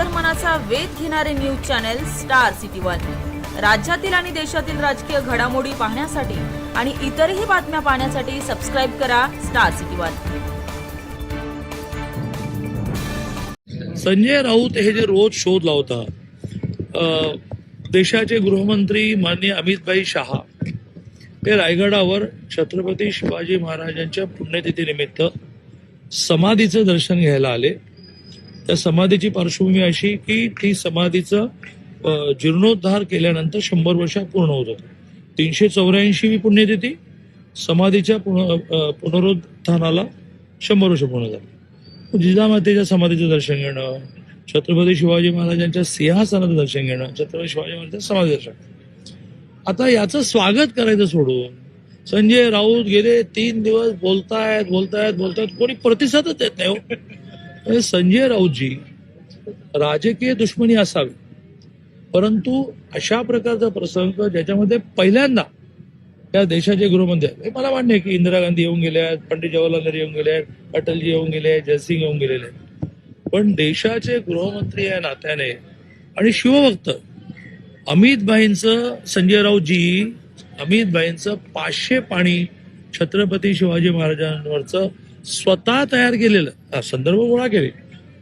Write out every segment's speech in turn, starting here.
अंतर्मनाचा वेध घेणारे news channel Star City one. राज्यातील आणि देशातील राजकीय घडामोडी पाहण्यासाठी आणि इतरही बातम्या पाहण्यासाठी सबस्क्राईब करा Star City one. Sanjay Raut हे जे रोज शोध लावता देशाचे गृहमंत्री माननीय अमितभाई शहा हे रायगडावर छत्रपती शिवाजी महाराजांच्या पुण्यतिथीनिमित्त समाधीचं दर्शन घ्यायला आले. त्या समाधीची पार्श्वभूमी अशी की ती समाधीचं जीर्णोद्धार केल्यानंतर शंभर वर्ष पूर्ण होत होतं. तीनशे चौऱ्याऐंशी पुण्यतिथी समाधीच्या पुन- पुनरुत्थानाला शंभर वर्ष पूर्ण झाली. जिजामातेच्या समाधीचं दर्शन घेणं छत्रपती शिवाजी महाराजांच्या सिंहासनाचं दर्शन घेणं छत्रपती शिवाजी महाराजांचं समाधी दर्शन आता याचं स्वागत करायचं सोडून संजय राऊत गेले तीन दिवस बोलतायत बोलतायत बोलतायत कोणी प्रतिसादच देत नाही हो. संजय राऊतजी राजकीय दुश्मनी असावी. परंतु अशा प्रकारचा प्रसंग ज्याच्यामध्ये पहिल्यांदा त्या देशाचे गृहमंत्री आहेत. हे मला मान्य आहे की इंदिरा गांधी येऊन गेल्या आहेत पंडित जवाहरलाल नेहरू येऊन गेले आहेत अटलजी येऊन गेले आहेत जयसिंग येऊन गेलेले आहेत. पण देशाचे गृहमंत्री या नात्याने आणि शिवभक्त अमित भाईंचं संजय राऊतजी अमित भाईंचं पाचशे पाणी छत्रपती शिवाजी महाराजांवरचं स्वतः तयार केलेलं संदर्भ गोळा केले.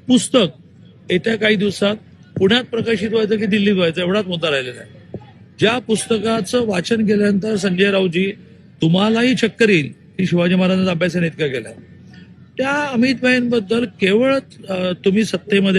पुस्तक येत्या काही दिवसात पुण्यात प्रकाशित व्हायचं की दिल्लीत व्हायचं एवढाच मुद्दा राहिलेला आहे. ज्या पुस्तकाचं वाचन केल्यानंतर संजय रावजी तुम्हालाही चक्कर येईल की शिवाजी महाराजांचा अभ्यासाने इतका केला. त्या अमित भाईंबद्दल केवळ तुम्ही सत्तेमध्ये